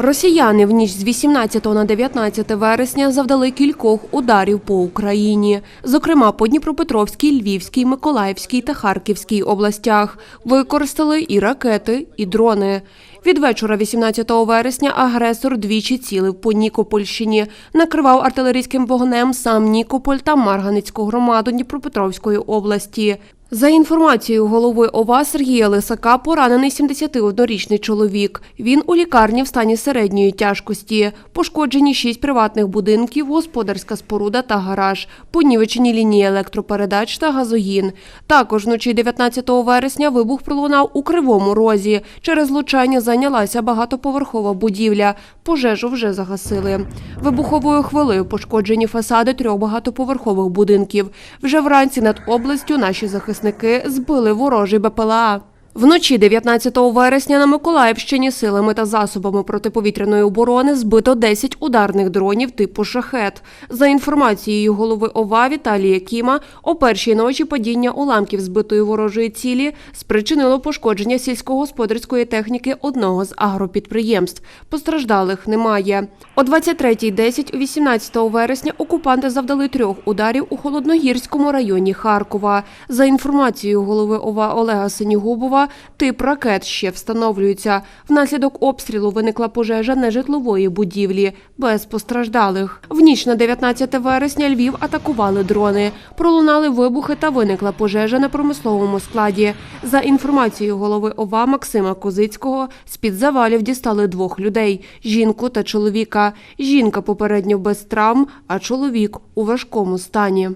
Росіяни в ніч з 18 на 19 вересня завдали кількох ударів по Україні, зокрема по Дніпропетровській, Львівській, Миколаївській та Харківській областях. Використали і ракети, і дрони. Від вечора 18 вересня агресор двічі цілив по Нікопольщині, накривав артилерійським вогнем сам Нікополь та Марганицьку громаду Дніпропетровської області. За інформацією голови ОВА Сергія Лисака, поранений 71-річний чоловік. Він у лікарні в стані середньої тяжкості. Пошкоджені шість приватних будинків, господарська споруда та гараж, понівечені лінії електропередач та газогін. Також вночі 19 вересня вибух пролунав у Кривому Розі. Через влучання зайнялася багатоповерхова будівля. Пожежу вже загасили. Вибуховою хвилею пошкоджені фасади трьох багатоповерхових будинків. Вже вранці над областю наші захисники збили ворожий БПЛА. Вночі 19 вересня на Миколаївщині силами та засобами протиповітряної оборони збито 10 ударних дронів типу «Шахет». За інформацією голови ОВА Віталія Кіма, о першій ночі падіння уламків збитої ворожої цілі спричинило пошкодження сільськогосподарської техніки одного з агропідприємств. Постраждалих немає. О 23.10 у 18 вересня окупанти завдали трьох ударів у Холодногірському районі Харкова. За інформацією голови ОВА Олега Синігубова, тип ракет ще встановлюється. Внаслідок обстрілу виникла пожежа нежитлової будівлі, без постраждалих. В ніч на 19 вересня Львів атакували дрони. Пролунали вибухи та виникла пожежа на промисловому складі. За інформацією голови ОВА Максима Козицького, з-під завалів дістали двох людей – жінку та чоловіка. Жінка попередньо без травм, а чоловік у важкому стані.